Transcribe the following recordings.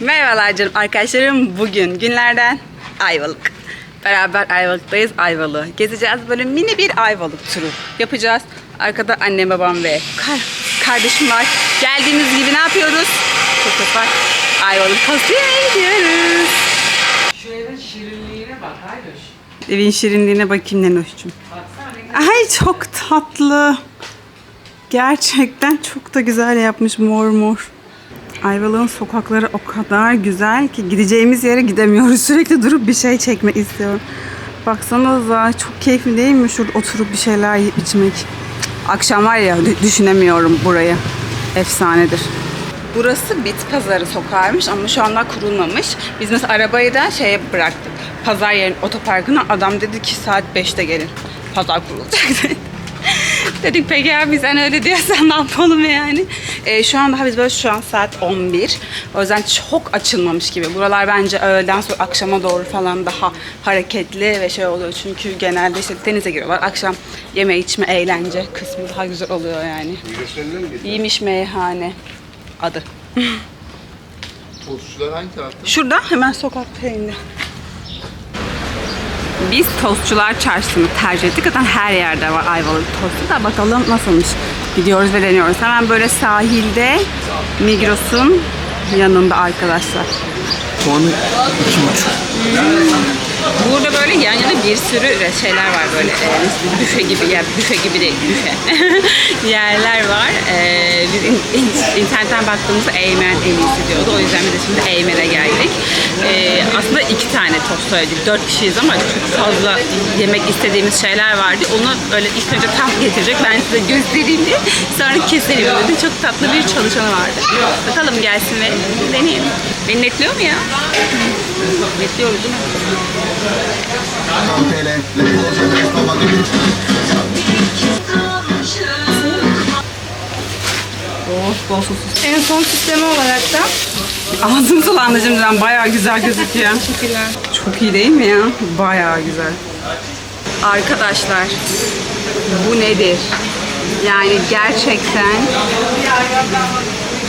Merhabalar canım arkadaşlarım. Bugün günlerden Ayvalık. Beraber Ayvalık'tayız. Ayvalık'ı gezeceğiz. Böyle mini bir Ayvalık turu yapacağız. Arkada annem, babam ve kar kardeşim var. Geldiğimiz gibi ne yapıyoruz? Çok çok var. Ayvalık Kası'ya gidiyoruz. Şu evin şirinliğine bak Aydoş. Evin şirinliğine bakayım Nenoş'cum. Ay çok tatlı. Gerçekten çok da güzel yapmış mor mor. Ayvalık'ın sokakları o kadar güzel ki gideceğimiz yere gidemiyoruz. Sürekli durup bir şey çekmek istiyorum. Baksanıza çok keyifli değil mi şurada oturup bir şeyler yiyip içmek. Akşam var ya dü- düşünemiyorum burayı. Efsanedir. Burası Bit Pazarı sokağıymış ama şu anda kurulmamış. Biz mesela arabayı da şeye bıraktık. Pazar yerin otoparkına adam dedi ki saat 5'te gelin. Pazar kurulacak dedi. Dedik peki abi sen öyle diyorsan ne yapalım yani. Ee, şu an daha biz böyle şu an saat 11. O yüzden çok açılmamış gibi. Buralar bence öğleden sonra akşama doğru falan daha hareketli ve şey oluyor. Çünkü genelde işte denize giriyorlar. Akşam yeme içme eğlence kısmı daha güzel oluyor yani. İyiymiş meyhane adı. Tostçular hangi tarafta? Şurada hemen sokakta indi. Biz tostçular çarşısını tercih ettik. Zaten her yerde var Ayvalık tostu da bakalım nasılmış. Gidiyoruz ve deniyoruz. Hemen böyle sahilde Migros'un yanında arkadaşlar. Puanı iki buçuk. Burada böyle yan yana bir sürü şeyler var böyle e, büfe gibi ya büfe gibi değil büfe yerler var. E, biz in- in- internetten baktığımızda Eymen en iyisi diyordu. O yüzden biz de şimdi Eymen'e geldik. E, aslında iki tane tost söyledik. Dört kişiyiz ama çok fazla yemek istediğimiz şeyler vardı. Onu öyle ilk önce tam getirecek. Ben size göstereyim diye sonra keselim dedi. Çok tatlı bir çalışanı vardı. Bakalım gelsin ve deneyelim. Beni netliyor mu ya? Netliyoruz değil mi? Bol. En son sistemi olarak da ağzım sulandı şimdiden. Bayağı güzel gözüküyor. Teşekkürler. Çok iyi değil mi ya? Bayağı güzel. Arkadaşlar bu nedir? Yani gerçekten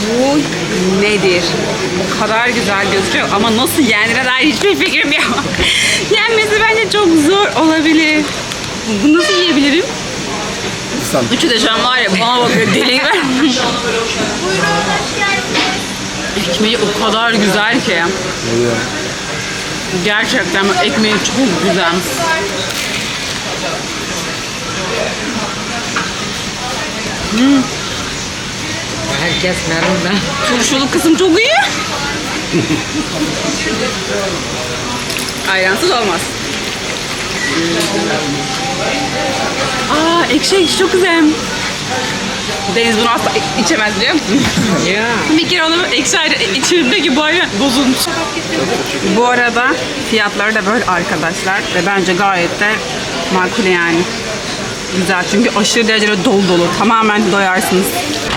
bu nedir? O kadar güzel gözüküyor ama nasıl yendiğine dair hiçbir fikrim yok. Yenmesi bence çok zor olabilir. Bunu nasıl yiyebilirim? Sen Üçü de şu an var ya bana bakıyor deli gibi. Ekmeği o kadar güzel ki. Gerçekten bak ekmeği çok güzel. Herkes memnun. Turşulu kısım çok iyi. Ayransız olmaz. Aa ekşi ekşi çok güzel. Deniz bunu asla içemez biliyor musun? Ya. Bir kere onu ekşi ayrı içimdeki bu ayran bozulmuş. Bu arada fiyatları da böyle arkadaşlar ve bence gayet de makul yani. Güzel çünkü aşırı derecede dolu dolu. Tamamen doyarsınız.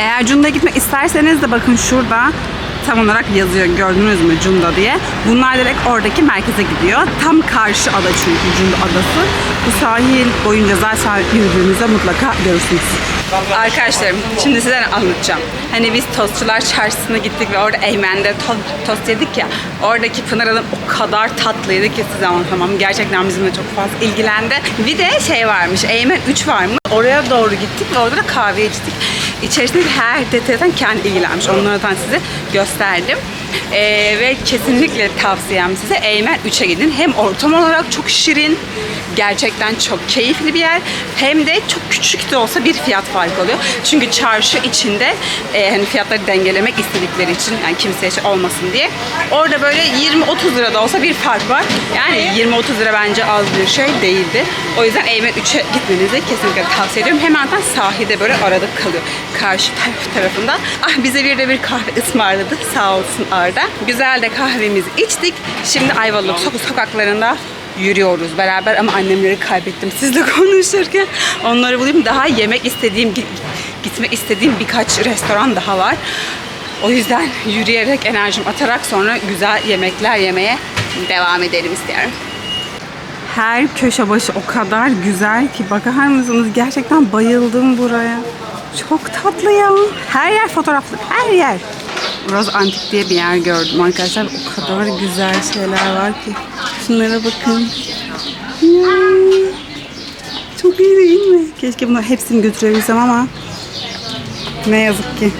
Eğer Cunda gitmek isterseniz de bakın şurada tam olarak yazıyor gördünüz mü Cunda diye. Bunlar direkt oradaki merkeze gidiyor. Tam karşı ada çünkü Cunda adası. Bu sahil boyunca zaten yürüdüğünüzde mutlaka görürsünüz. Arkadaşlarım şimdi size anlatacağım. Hani biz tostçular çarşısına gittik ve orada Eymen'de to- tost yedik ya. Oradaki Pınar Hanım o kadar tatlıydı ki size anlatamam. Gerçekten bizimle çok fazla ilgilendi. Bir de şey varmış Eymen 3 var mı? Oraya doğru gittik ve orada da kahve içtik. İçerisinde her detaydan kendi ilgilenmiş. Onları da size gösterdim. Ee, ve kesinlikle tavsiyem size Eymen 3'e gidin. Hem ortam olarak çok şirin, gerçekten çok keyifli bir yer. Hem de çok küçük de olsa bir fiyat farkı oluyor. Çünkü çarşı içinde e, hani fiyatları dengelemek istedikleri için yani kimseye şey olmasın diye. Orada böyle 20-30 lira da olsa bir fark var. Yani 20-30 lira bence az bir şey değildi. O yüzden Eymen 3'e gitmenizi kesinlikle tavsiye ediyorum. Hemen de sahilde böyle arada kalıyor. Karşı taraf tarafında. Ah bize bir de bir kahve ısmarladı. Sağ olsun Arda. Güzel de kahvemizi içtik. Şimdi Ayvalık sok- sokaklarında yürüyoruz beraber ama annemleri kaybettim sizle konuşurken. Onları bulayım. Daha yemek istediğim, gi- gitmek istediğim birkaç restoran daha var. O yüzden yürüyerek enerjimi atarak sonra güzel yemekler yemeye devam edelim istiyorum. Her köşe başı o kadar güzel ki bakar mısınız? Gerçekten bayıldım buraya. Çok tatlı ya. Her yer fotoğraflık. Her yer. Rose Antik diye bir yer gördüm arkadaşlar. O kadar güzel şeyler var ki. Şunlara bakın. Ya, Çok iyi değil mi? Keşke bunları hepsini götürebilsem ama ne yazık ki.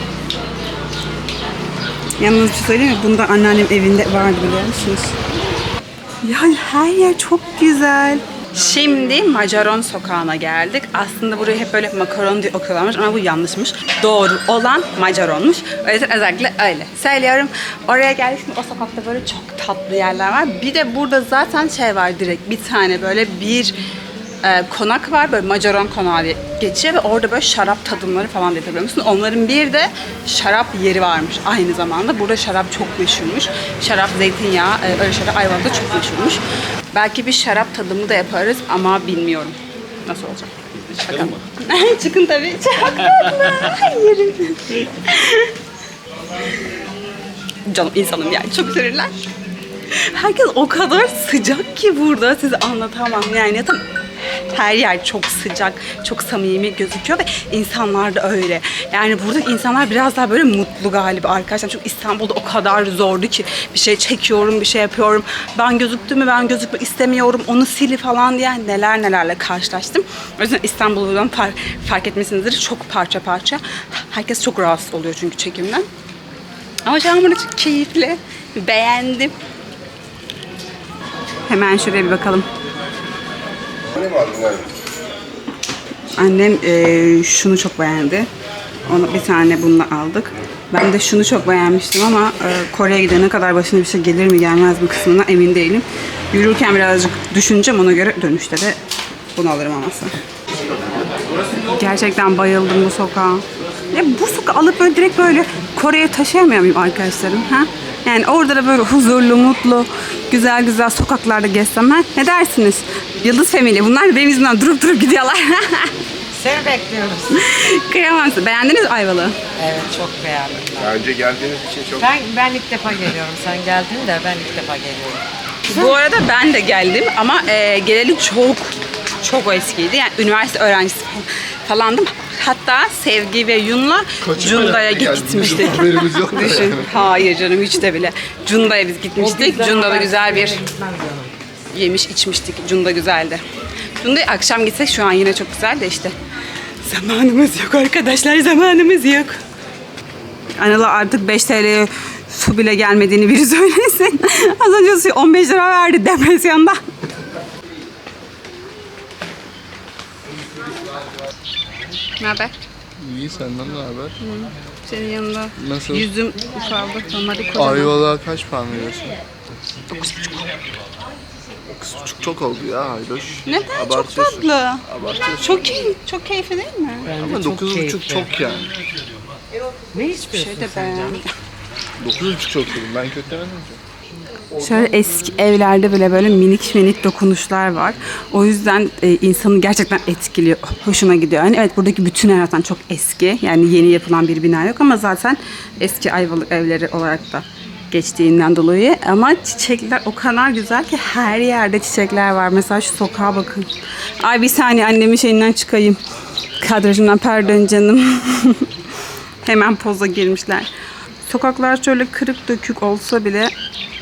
Yalnız bir şey söyleyeyim mi? Bunda anneannem evinde vardı biliyor musunuz? Ya her yer çok güzel. Şimdi Macaron sokağına geldik. Aslında burayı hep böyle makaron diye okuyorlarmış ama bu yanlışmış. Doğru olan Macaron'muş. O yüzden özellikle öyle söylüyorum. Oraya geldik şimdi o sokakta böyle çok tatlı yerler var. Bir de burada zaten şey var direkt bir tane böyle bir e, konak var böyle Macaron konağı geçiyor ve orada böyle şarap tadımları falan da yapabiliyorsun. Onların bir de şarap yeri varmış aynı zamanda. Burada şarap çok meşhurmuş. Şarap, zeytinyağı, e, öyle şeyler Ayvalık'ta çok meşhurmuş. Belki bir şarap tadımı da yaparız ama bilmiyorum nasıl olacak. Çıkalım mı? Çıkın tabii. Çok tatlı. Hayır. Canım insanım yani çok sinirler. Herkes o kadar sıcak ki burada size anlatamam yani tam her yer çok sıcak, çok samimi gözüküyor ve insanlar da öyle. Yani burada insanlar biraz daha böyle mutlu galiba arkadaşlar. Çünkü İstanbul'da o kadar zordu ki bir şey çekiyorum, bir şey yapıyorum. Ben gözüktüm mü ben gözükmek istemiyorum, onu sili falan diye neler nelerle karşılaştım. O yüzden İstanbul'dan fark, fark etmesinizdir çok parça parça. Herkes çok rahatsız oluyor çünkü çekimden. Ama şu an çok keyifli. Beğendim. Hemen şuraya bir bakalım. Annem eee, şunu çok beğendi. Onu bir tane bununla aldık. Ben de şunu çok beğenmiştim ama eee, Kore'ye gidene kadar başına bir şey gelir mi gelmez mi kısmına emin değilim. Yürürken birazcık düşüneceğim ona göre dönüşte de bunu alırım aması. Gerçekten bayıldım bu sokağa. Ya bu sokağı alıp böyle direkt böyle Kore'ye taşıyamıyor muyum arkadaşlarım? Ha? Yani orada da böyle huzurlu, mutlu, güzel güzel sokaklarda gezsem ha? Ne dersiniz? Yıldız Family. Bunlar da benim yüzümden durup durup gidiyorlar. Seni bekliyoruz. Kıyamam size. Beğendiniz mi Ayvalık'ı? Evet çok beğendim. Daha önce geldiğiniz için çok Ben ben ilk defa geliyorum. Sen geldin de ben ilk defa geliyorum. Bu arada ben de geldim ama e, geleli çok çok eskiydi. Yani üniversite öğrencisi falandım. Hatta Sevgi ve Yun'la Kaçı Cunda'ya gitmiştik. Haberimiz yok Düşün. yani. Hayır canım hiç de bile. Cunda'ya biz gitmiştik. Cunda'da güzel bir yemiş içmiştik. Cunda güzeldi. Cunda'ya akşam gitsek şu an yine çok güzel de işte. Zamanımız yok arkadaşlar zamanımız yok. Anıl'a artık 5 TL'ye su bile gelmediğini biri söylesin. Az önce suyu 15 lira verdi depresyonda. Ne haber? İyi senden ne haber? Senin yanında Nasıl? yüzüm ufaldı. Normalde kocaman. Ayvalık'a kaç puan veriyorsun? 9,5 çok oldu ya Haydoş. Neden? Çok Abartıyorsun. tatlı. Abartıyorsun. Çok iyi. Çok keyifli değil mi? Ama 9,5 çok yani. Ne istiyorsun Şey de sen canım? beğendim. 9,5 çok dedim. Ben kötü demedim ki. Şöyle eski evlerde bile böyle minik minik dokunuşlar var. O yüzden e, insanı gerçekten etkiliyor. Hoşuma gidiyor. Yani evet buradaki bütün ev zaten çok eski. Yani yeni yapılan bir bina yok ama zaten eski Ayvalık evleri olarak da geçtiğinden dolayı. Ama çiçekler o kadar güzel ki her yerde çiçekler var. Mesela şu sokağa bakın. Ay bir saniye annemin şeyinden çıkayım. Kadrajından pardon canım. Hemen poza girmişler. Sokaklar şöyle kırık dökük olsa bile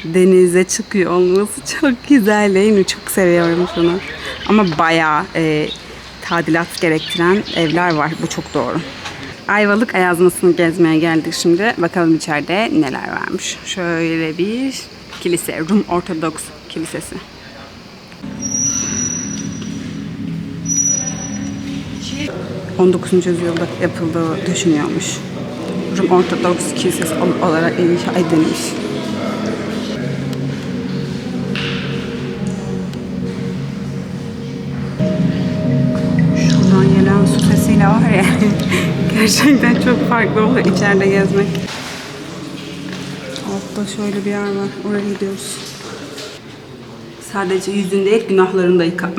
denize çıkıyor olması çok güzel değil mi? Çok seviyorum şunu. Ama bayağı e, tadilat gerektiren evler var. Bu çok doğru. Ayvalık Ayazması'nı gezmeye geldik şimdi. Bakalım içeride neler varmış. Şöyle bir kilise. Rum Ortodoks Kilisesi. ...19. yüzyılda yapıldığı düşünüyormuş. Rum Ortodoks Kilisesi ol- olarak inşa edilmiş. Şuradan gelen su sesiyle var ya... ...gerçekten çok farklı oluyor içeride gezmek. Altta şöyle bir yer var. Oraya gidiyoruz. Sadece yüzün değil günahlarını da yıka.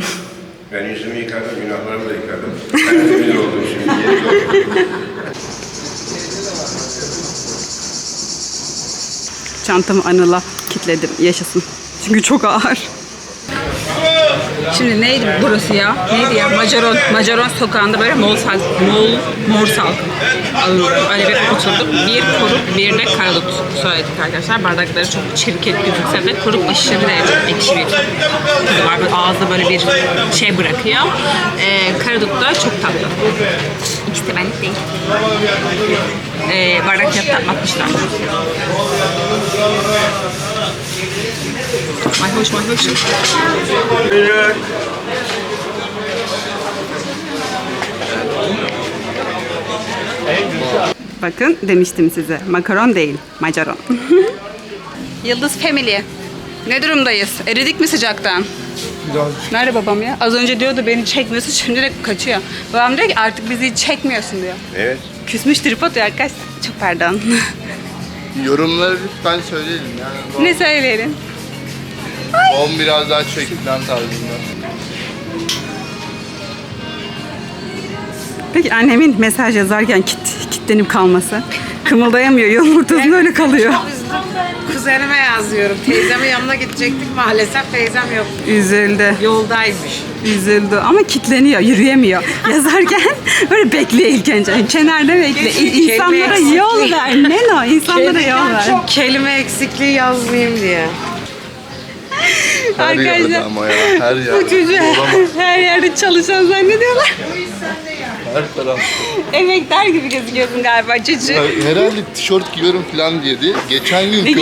Ben yüzümü yıkadım, günahlarımı da yıkadım. Tertemiz oldum şimdi. yeni oldum. Çantamı Anıl'a kilitledim. Yaşasın. Çünkü çok ağır. Şimdi neydi burası ya? Neydi ya? Macaron. Macaron sokağında böyle mol salk, mol, mor salk. Öyle bir oturduk. Bir kuruk, bir de karadut söyledik arkadaşlar. Bardakları çok çirkin gözükse de kuruk aşırı derecede ekşi bir tadı var. Böyle ağızda böyle bir şey bırakıyor. Ee, karadut da çok tatlı. İkisi de benlik değil. Ee, bardak 60 lira. Mayhoş mayhoş. Bakın demiştim size. Makaron değil, macaron. Yıldız Family. Ne durumdayız? Eridik mi sıcaktan? Birazcık. Nerede babam ya? Az önce diyordu beni çekmiyorsun şimdi de kaçıyor. Babam diyor ki artık bizi çekmiyorsun diyor. Evet. Küsmüş trip atıyor arkadaşlar. Çok pardon. Yorumları lütfen söyleyelim yani. ne söyleyelim? On biraz daha çek falan tarzında. Peki annemin mesaj yazarken kit, kitlenip kalması. Kımıldayamıyor. Yolun ortasında öyle kalıyor. Kuzenime yazıyorum. Teyzemin yanına gidecektik maalesef teyzem yok. Üzüldü. Yoldaymış. Üzüldü ama kitleniyor, yürüyemiyor. Yazarken böyle bekle ilk önce. Kenarda bekle. Kelime İnsanlara eksikliği. yol ver. Ne o? İnsanlara yol ver. Çok kelime eksikliği yazmayayım diye. Her Arkadaşlar yerde ama ya. Her yerde. bu çocuğu Olamaz. her yerde çalışan zannediyorlar. Her tarafta. Emekler gibi gözüküyorsun galiba çocuğu. Ya Herhalde tişört giyiyorum falan diyedi. Geçen gün Ne?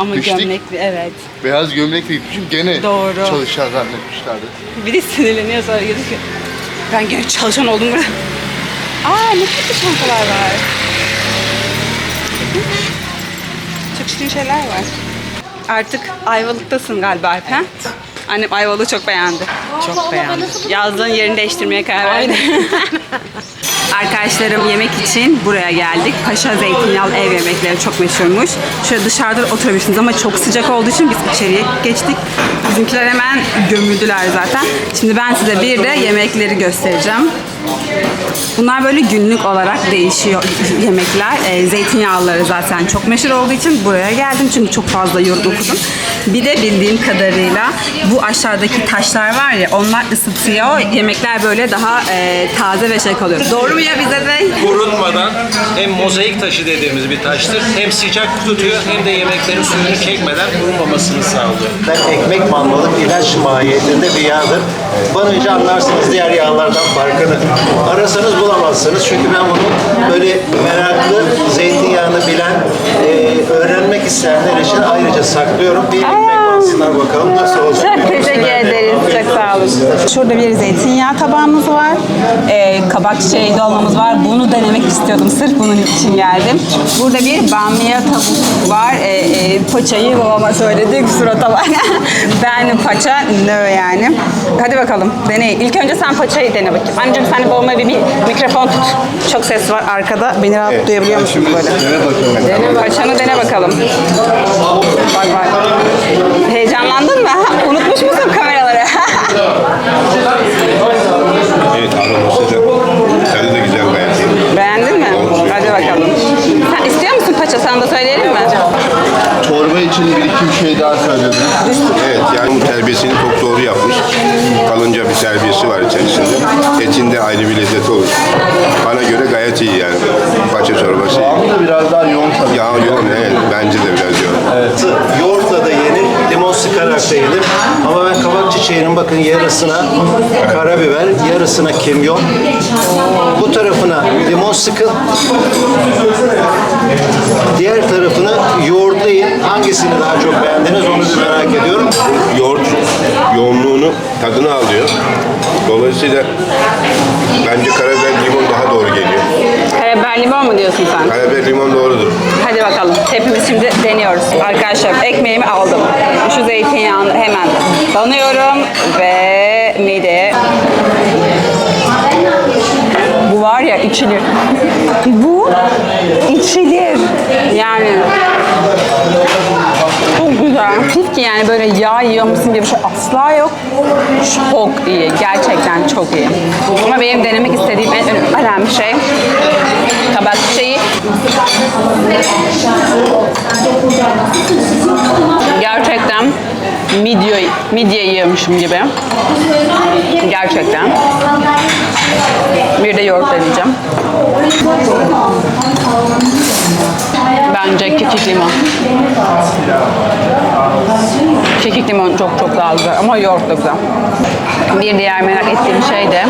Ama gitmiştik. gömlekli evet. Beyaz gömlekle gitmişim. Gene Doğru. çalışan zannetmişlerdi. Bir de sinirleniyor sonra gözüküyor. Ben gene çalışan oldum burada. Aa ne kötü çantalar var. Çok şirin şeyler var. Artık Ayvalık'tasın galiba Alp ha? Annem Ayvalık'ı çok beğendi. Çok beğendim. Yazdığın yerini değiştirmeye karar verdi. Arkadaşlarım yemek için buraya geldik. Paşa Zeytinyağlı ev yemekleri çok meşhurmuş. Şöyle dışarıda oturabilirsiniz ama çok sıcak olduğu için biz içeriye geçtik. Bizimkiler hemen gömüldüler zaten. Şimdi ben size bir de yemekleri göstereceğim. Bunlar böyle günlük olarak değişiyor yemekler. E, zeytinyağlıları zaten çok meşhur olduğu için buraya geldim çünkü çok fazla yorum okudum. Bir de bildiğim kadarıyla bu aşağıdaki taşlar var ya onlar ısıtıyor. Yemekler böyle daha e, taze ve şey kalıyor. Doğru mu ya bize de? kurutmadan hem mozaik taşı dediğimiz bir taştır. Hem sıcak tutuyor hem de yemeklerin suyunu çekmeden kurumamasını sağlıyor. ekmek manmalık ilaç mahiyetinde bir yağdır. Banınca anlarsınız diğer yağlardan farkını. Arasanız bulamazsınız çünkü ben bunu böyle meraklı, zeytinyağını bilen, e, öğrenmek isteyenler için ayrıca saklıyorum. Bir ekmek baksınlar bakalım nasıl olacak. Çok teşekkür ederiz. Çok sağ olun. Şurada bir zeytinyağı tabağımız var. Ee, kabak çiçeği dolmamız var. Bunu denemek istiyordum. Sırf bunun için geldim. Burada bir bamya tavuk var. Ee, e, paçayı babama söyledik. Surata bak. ben paça no yani. Hadi bakalım deneyin. İlk önce sen paçayı dene bakayım. Anneciğim sen de babama bir, bir mikrofon tut. Çok ses var arkada. Beni rahat duyabiliyor musun böyle? Dene bakalım. Dene paçanı dene bakalım. Bak bak. Heyecanlandın mı? Unutmuş musun kameraları? Evet aroması da tadı da güzel gayet. Beğendin mi? Hadi bakalım. Sen istiyor musun paça? Sana da söyleyelim mi? Çorba için bir iki bir şey daha söyledim. Evet yani bu terbiyesini çok doğru yapmış. Kalınca bir terbiyesi var içerisinde. Etinde ayrı bir lezzeti olur. Bana göre gayet iyi yani. Paça çorbası iyi. Ama da biraz daha yoğun tabii. Ya yoğun evet bence de biraz yoğun. Yenir, limon sıkarak da yenir. Ama ben kabak çiçeğinin bakın yarısına karabiber, yarısına kimyon. Bu tarafına limon sıkın. Diğer tarafını yoğurtlayın. Hangisini daha çok beğendiniz onu bir merak ediyorum. Yoğurt yoğunluğunu tadını alıyor. Dolayısıyla bence karabiber limon daha doğru geliyor. Karabiber limon mu diyorsun sen? Karabiber limon doğrudur. Hadi bakalım. Hepimiz şimdi deniyoruz. Arkadaşlar ekmeğimi aldım. Şu zeytinyağını hemen banıyorum ve mideye. Bu var ya içilir. Bu içilir. Yani Hafif ki yani böyle yağ yiyormuşsun gibi bir şey asla yok. Çok iyi. Gerçekten çok iyi. Ama benim denemek istediğim en ön- önemli şey kabak çiçeği. Gerçekten midye midye yiyormuşum gibi. Gerçekten. Bir de yoğurt deneyeceğim. Bence kekik limon. Kekik limon çok çok daha güzel ama yoğurt da güzel. Bir diğer merak ettiğim şey de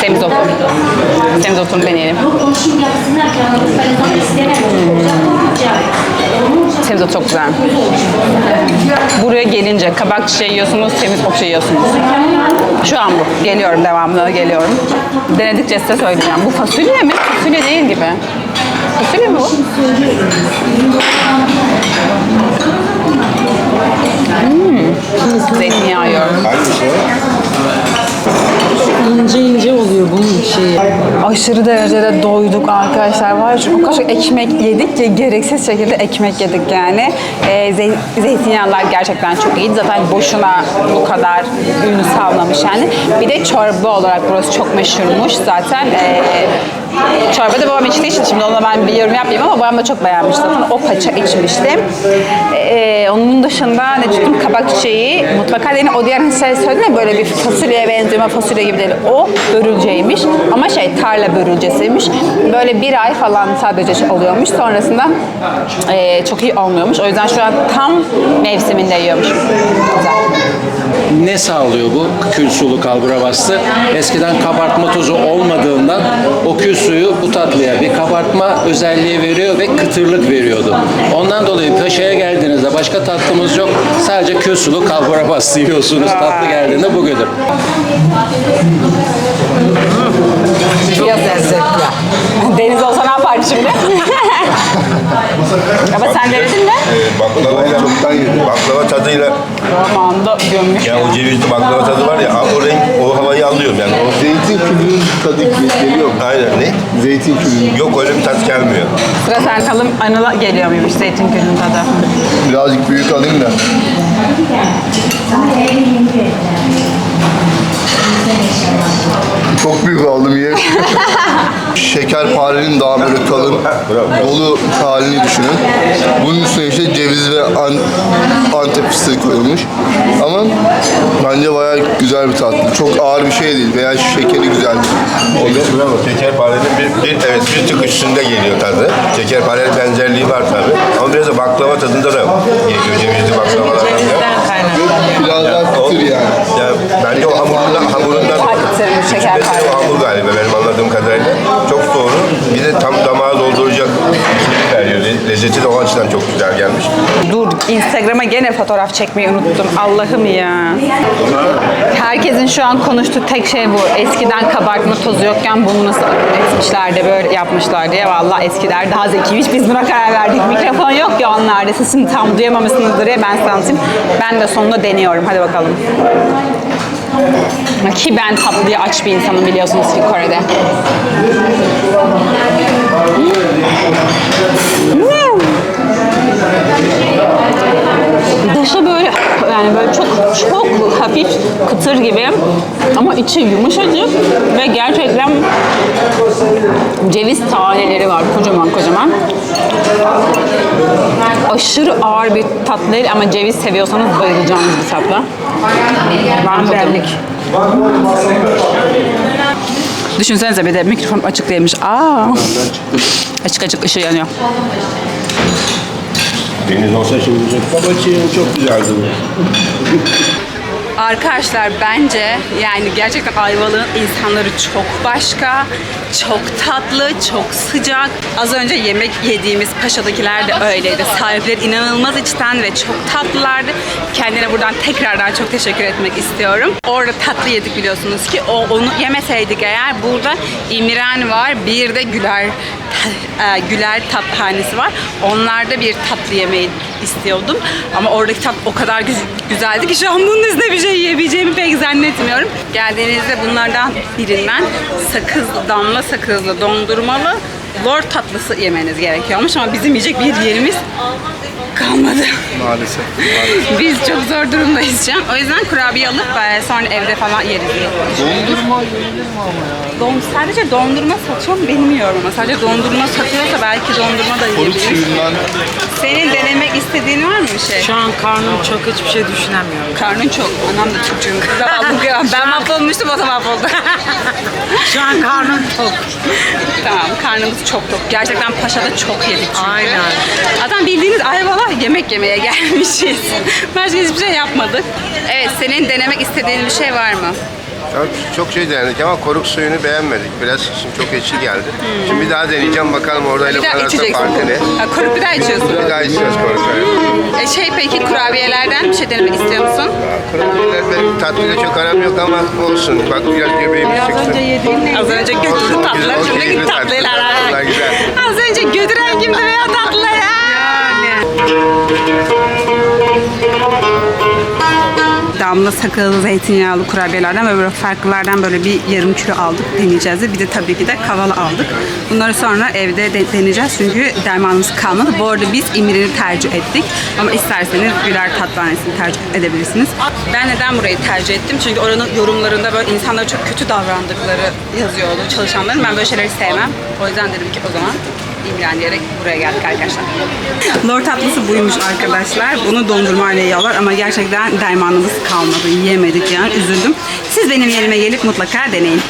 semizotu. Semizotunu deneyelim. Semizot çok güzel. Buraya gelince kabak çiçeği yiyorsunuz, semizot yiyorsunuz. Şu an bu. Geliyorum devamlı geliyorum. Denedikçe size söyleyeceğim. Bu fasulye mi? Fasulye değil gibi. Fasulye mi bu? Hmm. Zeytinyağı o? İnce ince oluyor bunun şeyi. Aşırı derecede doyduk arkadaşlar. Var ya, çok kaşık ekmek yedik ki gereksiz şekilde ekmek yedik yani. Ee, zey- zeytinyağlar gerçekten çok iyi. Zaten boşuna bu kadar ünlü sağlamış yani. Bir de çorba olarak burası çok meşhurmuş zaten. Ee, çorba babam içtiği için şimdi ona ben bir yorum yapmayayım ama babam da çok beğenmiş zaten. O paça içmiştim. Ee, onun dışında ne çıktım? Kabak çiçeği. Mutlaka deneyin. O diğer şey söyledim ya böyle bir fasulyeye benziyor ama fasulye gibi değil. O börülceymiş. Ama şey tarla börülcesiymiş. Böyle bir ay falan sadece şey oluyormuş. Sonrasında ee, çok iyi olmuyormuş. O yüzden şu an tam mevsiminde yiyormuş. Güzel. Ne sağlıyor bu kül sulu kalbura bastı? Eskiden kabartma tozu olmadığından o kül suyu bu tatlıya bir kabartma özelliği veriyor ve kıtırlık veriyordu. Ondan dolayı Paşa'ya geldiğinizde başka tatlımız yok. Sadece kül sulu kalbura bastı yiyorsunuz. Tatlı geldiğinde bu gödür. Çok lezzetli. Deniz olsa ne yapardı şimdi? Ama sen denedin mi? Ee, baklavayla çoktan yedim. Baklava tadıyla Zamanında gömmüş ya o cevizli baklava tadı var ya o renk o havayı alıyorum yani. O Zeytin külünün tadı geliyor mu? Aynen ne? Zeytin külünün. Yok öyle bir tat gelmiyor. Sıra Serkal'ım Anıl'a geliyor muymuş zeytin külünün tadı? Birazcık büyük alayım da. Çok büyük aldım ye. Şekerparenin daha böyle kalın, dolu halini düşünün. Bunun üstüne işte ceviz ve an, antep fıstığı koyulmuş. Ama bence bayağı güzel bir tatlı. Çok ağır bir şey değil veya şekeri güzel. Şekerparenin bir, bir, evet, bir tık üstünde geliyor tadı. Şekerparenin benzerliği var tabii. Ama biraz da baklava tadında da geliyor cevizli baklavalardan. da. Cevizden kaynaklanıyor. Biraz daha kıtır yani. Ya bence o hamurundan, hamurundan Kıtır, şekerpare. İçindeki o hamur galiba benim anladığım kadarıyla. Çok doğru. Bir de tam damağa dolduracak şeyi veriyor. Le- Lezzeti de o açıdan çok güzel gelmiş. Dur Instagram'a gene fotoğraf çekmeyi unuttum. Allah'ım ya. Herkesin şu an konuştuğu tek şey bu. Eskiden kabartma tozu yokken bunu nasıl etmişler de böyle yapmışlar diye. Vallahi eskiler daha zekiymiş. Biz buna karar verdik. Mikrofon yok ya onlarda. Sesini tam duyamamışsınızdır diye ben anlatayım. Ben de sonunda deniyorum. Hadi bakalım. Ki ben tatlıyı aç bir insanım biliyorsunuz ki Kore'de. Hmm. Dışı böyle yani böyle çok çok hafif kıtır gibi ama içi yumuşacık ve gerçekten ceviz taneleri var kocaman kocaman. Aşırı ağır bir tatlı değil ama ceviz seviyorsanız bayılacağınız bir tatlı. Ben beğendik. Düşünsenize bir de mikrofon açık değilmiş. Aa. Açık açık ışığı yanıyor. Deniz olsa şimdi babacığım çok güzeldi bu. Arkadaşlar bence yani gerçekten Ayvalık'ın insanları çok başka, çok tatlı, çok sıcak. Az önce yemek yediğimiz Paşa'dakiler de öyleydi. Sahipleri inanılmaz içten ve çok tatlılardı. Kendine buradan tekrardan çok teşekkür etmek istiyorum. Orada tatlı yedik biliyorsunuz ki o onu yemeseydik eğer burada İmren var, bir de Güler e, Güler tatlıhanesi var. Onlarda bir tatlı yemeyi istiyordum. Ama oradaki tat o kadar güz- güzeldi ki şu an bunun üstüne bir şey yiyebileceğimi pek zannetmiyorum. Geldiğinizde bunlardan birinden sakız, damla sakızlı dondurmalı lor tatlısı yemeniz gerekiyormuş ama bizim yiyecek bir yerimiz kalmadı. Maalesef. Biz çok zor durumdayız an. O yüzden kurabiye alıp e, sonra evde falan yeriz diye. Dondurma yenilir mi ama ya? Don, sadece dondurma satıyor mu bilmiyorum ama sadece dondurma satıyorsa belki dondurma da yiyebiliriz. suyundan Senin denemek istediğin var mı bir şey? Şu an karnım çok hiçbir şey düşünemiyorum. Karnın çok. Anam da çocuğum. Ben mahvolmuştum o da mahvoldu. Şu an karnım tok. tamam karnımız çok tok. Gerçekten Paşa'da çok yedik çünkü. Aynen. Adam bildiğiniz ayvalar yemek yemeye gelmişiz. Başka hiçbir şey yapmadık. Evet senin denemek istediğin bir şey var mı? Çok, çok şey denedik ama koruk suyunu beğenmedik. Biraz şimdi çok ekşi geldi. Şimdi bir daha deneyeceğim bakalım oradayla Bir daha arasında farkı ne? Ha, kurup bir daha içiyorsun. Bir daha içeceğiz koruk. E, şey peki kurabiyelerden bir şey denemek istiyor musun? Kurabiyelerden tatlıyla çok aram yok ama olsun. Bak biraz göbeğimiz çıktı. Az önce götürdü Olsun, tatlılar, şimdi tatlılar. tatlılar güzel. Az önce götüren kimdi be o tatlıları? Damla sakalı zeytinyağlı kurabiyelerden ve böyle farklılardan böyle bir yarım kilo aldık deneyeceğiz. Bir de tabii ki de kavala aldık. Bunları sonra evde de deneyeceğiz çünkü dermanımız kalmadı. Bu arada biz İmir'i tercih ettik. Ama isterseniz birer tatlıhanesini tercih edebilirsiniz. Ben neden burayı tercih ettim? Çünkü oranın yorumlarında böyle insanlara çok kötü davrandıkları yazıyordu çalışanların. Ben böyle şeyleri sevmem. O yüzden dedim ki o zaman İmren diyerek buraya geldik arkadaşlar. Lor tatlısı buymuş arkadaşlar. Bunu dondurmayla yiyorlar ama gerçekten dermanımız kalmadı. Yiyemedik yani. Üzüldüm. Siz benim yerime gelip mutlaka deneyin.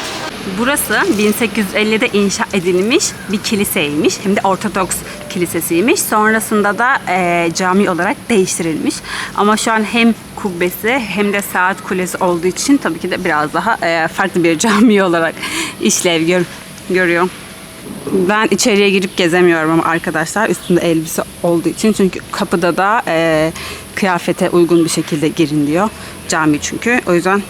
Burası 1850'de inşa edilmiş bir kiliseymiş. Hem de Ortodoks kilisesiymiş. Sonrasında da eee, cami olarak değiştirilmiş. Ama şu an hem kubbesi hem de saat kulesi olduğu için tabii ki de biraz daha eee, farklı bir cami olarak işlev gör- görüyor. Ben içeriye girip gezemiyorum ama arkadaşlar üstünde elbise olduğu için çünkü kapıda da eee, kıyafete uygun bir şekilde girin diyor. Cami çünkü. O yüzden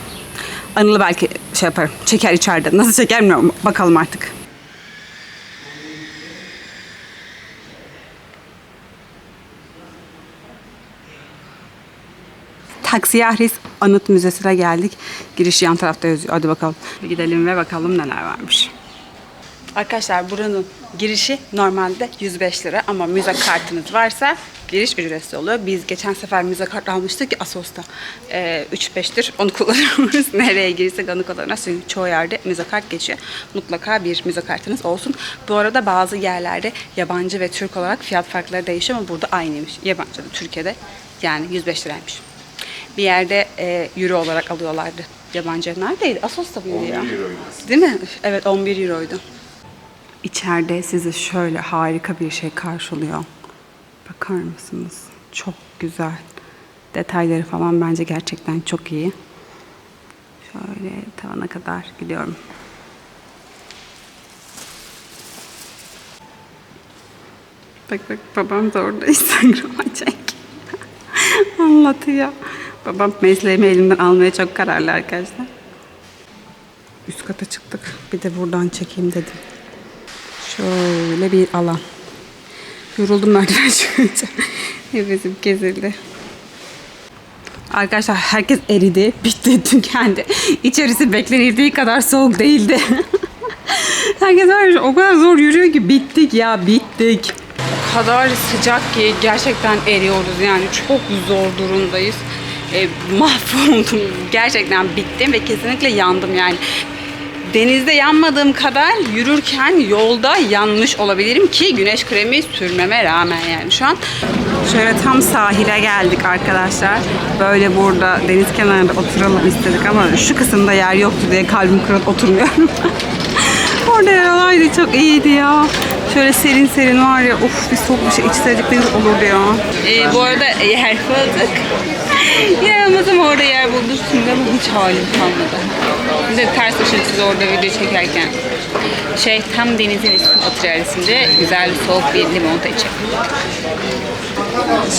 Anıl'ı belki şey yaparım. Çeker içeride. Nasıl çeker bilmiyorum. Bakalım artık. Taksiyahris Anıt Müzesi'ne geldik. Giriş yan tarafta yazıyor. Hadi bakalım. Gidelim ve bakalım neler varmış. Arkadaşlar buranın girişi normalde 105 lira ama müze kartınız varsa giriş ücretsiz oluyor. Biz geçen sefer müze kart almıştık Asos'ta. Ee, 3-5'tir onu kullanıyoruz. Nereye girsek onu kullanıyoruz. Çünkü çoğu yerde müze kart geçiyor. Mutlaka bir müze kartınız olsun. Bu arada bazı yerlerde yabancı ve Türk olarak fiyat farkları değişiyor ama burada aynıymış. Yabancı Türkiye'de yani 105 liraymış. Bir yerde e, euro olarak alıyorlardı. Yabancı neredeydi? Asos'ta mıydı ya? Değil mi? Evet 11 euroydu. İçeride sizi şöyle harika bir şey karşılıyor. Bakar mısınız? Çok güzel. Detayları falan bence gerçekten çok iyi. Şöyle tavana kadar gidiyorum. Bak bak babam da orada Instagram'a çek. Anlatıyor. Babam mesleğimi elimden almaya çok kararlı arkadaşlar. Üst kata çıktık. Bir de buradan çekeyim dedim. Şöyle bir alan. Yoruldum merdiven çıkınca. Nefesim kesildi. Arkadaşlar herkes eridi, bitti, tükendi. İçerisi beklenildiği kadar soğuk değildi. herkes var o kadar zor yürüyor ki bittik ya bittik. O kadar sıcak ki gerçekten eriyoruz yani çok zor durumdayız. E, mahvoldum. Gerçekten bittim ve kesinlikle yandım yani. Denizde yanmadığım kadar yürürken yolda yanmış olabilirim ki güneş kremi sürmeme rağmen yani şu an. Şöyle tam sahile geldik arkadaşlar. Böyle burada deniz kenarında oturalım istedik ama şu kısımda yer yoktu diye kalbim kırıp oturmuyorum. Orada yer olaydı çok iyiydi ya. Şöyle serin serin var ya of bir soğuk bir şey içseydik olurdu ya. Ee, bu arada yer bulduk. almadım orada yer bulduk. Şimdi ama hiç halim kalmadı. Bir de ters ışık size orada video çekerken. Şey tam denizin oturuyoruz şimdi. Güzel soğuk bir limonata içelim.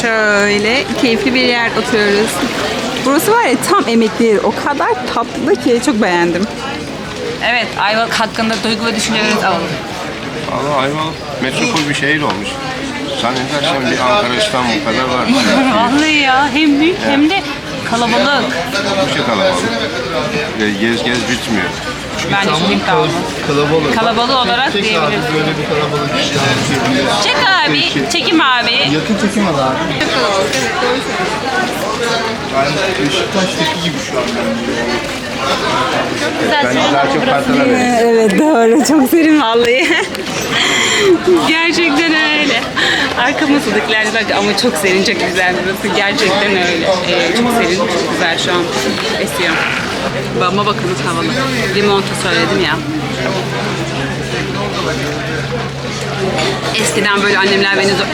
Şöyle keyifli bir yer oturuyoruz. Burası var ya tam emekli yeri. O kadar tatlı ki çok beğendim. Evet, Ayvalık hakkında duygu ve düşüncelerinizi alalım. Valla Ayvalık metropol bir şehir olmuş. Zannedersem bir Ankara İstanbul kadar var. Vallahi ya hem büyük hem de kalabalık. Bir şey kalabalık. Ve gez gez bitmiyor. Bence çok İstanbul iddialı. Kalabalık. Kalabalık olarak Çek diyebiliriz. abi böyle bir kalabalık cebinde. Çek abi, çekim abi. Yakın çekim al abi. Yani Beşiktaş'taki gibi şu an Bence daha çok. Evet doğru. Çok serin vallahi. Gerçekten öyle. Arkamız ılıklar bence ama çok serin, çok güzel burası. Gerçekten öyle. Ee, çok serin, çok güzel şu an esiyor. Ama bakınız havalı. Limonata söyledim ya. Eskiden böyle annemler beni zor...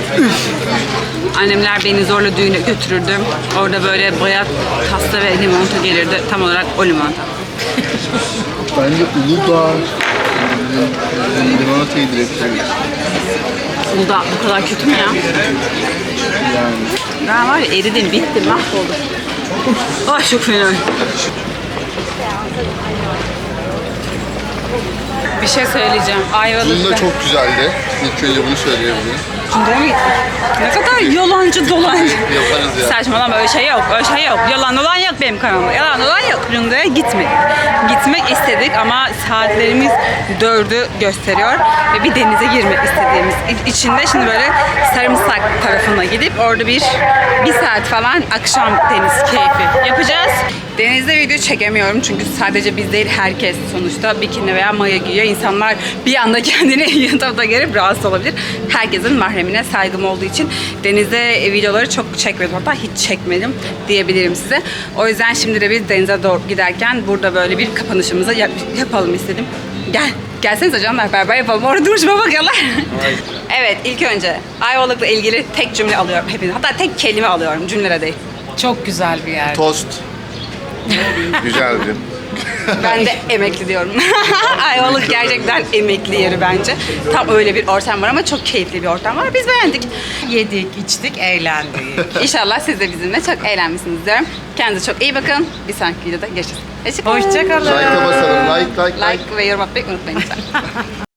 Annemler beni zorla düğüne götürürdü. Orada böyle bayat pasta ve limonata gelirdi. Tam olarak o limonata. Bence Uludağ limonatayı direkt seviyor. Uludağ bu kadar kötü mü ya? Yani. Ben var ya eridim, bittim, mahvoldum. Ay çok fena. Bir şey söyleyeceğim. Ayvalık'ta. Bunda çok güzeldi. İlk önce bunu söyleyebilirim. Cunda'ya mı gittik? Ne kadar yalancı dolancı. Yaparız ya. Saçmalama öyle şey yok, öyle şey yok. Yalan dolan yok benim kanalımda. Yalan dolan yok. Cunda'ya gitmedik. Gitmek istedik ama saatlerimiz dördü gösteriyor. Ve bir denize girmek istediğimiz içinde şimdi böyle sarımsak tarafına gidip orada bir bir saat falan akşam deniz keyfi yapacağız. Denizde video çekemiyorum çünkü sadece biz değil herkes sonuçta bikini veya maya giyiyor. İnsanlar bir anda kendini YouTube'da görüp rahatsız olabilir. Herkesin mahremine saygım olduğu için denize videoları çok çekmedim. Hatta hiç çekmedim diyebilirim size. O yüzden şimdi de biz denize doğru giderken burada böyle bir kapanışımızı yap- yapalım istedim. Gel. Gelsenize canlar beraber yapalım. Orada duruşma bakalım. evet ilk önce Ayvalık'la ilgili tek cümle alıyorum hepiniz. Hatta tek kelime alıyorum cümlelere değil. Çok güzel bir yer. Tost. Güzeldi. Ben de emekli diyorum. Ayvalık gerçekten emekli yeri bence. Tam öyle bir ortam var ama çok keyifli bir ortam var. Biz beğendik. Yedik, içtik, eğlendik. İnşallah siz de bizimle çok eğlenmişsiniz diyorum. Kendinize çok iyi bakın. Bir sonraki videoda görüşürüz. Hoşçakalın. Hoşçakalın. Like'a basalım. Like, like, like. Like ve yorum atmayı unutmayın lütfen.